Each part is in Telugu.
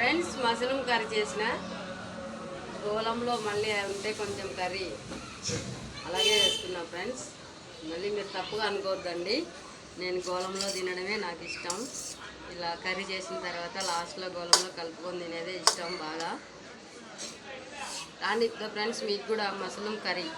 ఫ్రెండ్స్ మసలం కర్రీ చేసిన. గోలంలో మళ్ళీ ఉంటే కొంచెం కర్రీ. అలాగే వేస్తున్నా ఫ్రెండ్స్. మళ్ళీ మీరు తప్పుగా అనుకోవద్దండి. నేను గోలంలో తినడమే నాకు ఇష్టం. ఇలా కర్రీ చేసిన తర్వాత లాస్ట్లో గోలంలో కలుపుకొని తినేదే ఇష్టం బాగా. కానీ ఫ్రెండ్స్ మీకు కూడా మసలం కర్రీ.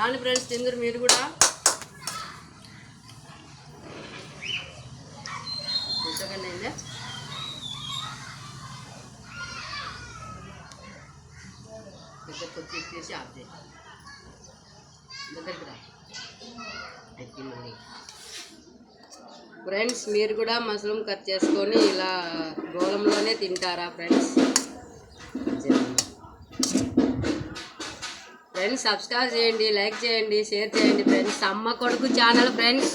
రాని ఫ్రెండ్స్ తిందరు మీరు కూడా. ఎంతకండి అయిందా దగ్గరకు వచ్చి ఎత్తేసి ఆఫ్ దగ్గరికి రా. ఫ్రెండ్స్ మీరు కూడా మష్రూమ్ కట్ చేసుకొని ఇలా గోళంలోనే తింటారా ఫ్రెండ్స్? ఫ్రెండ్స్ సబ్స్క్రైబ్ చేయండి లైక్ చేయండి షేర్ చేయండి ఫ్రెండ్స్ అమ్మ కొడుకు ఛానల్ ఫ్రెండ్స్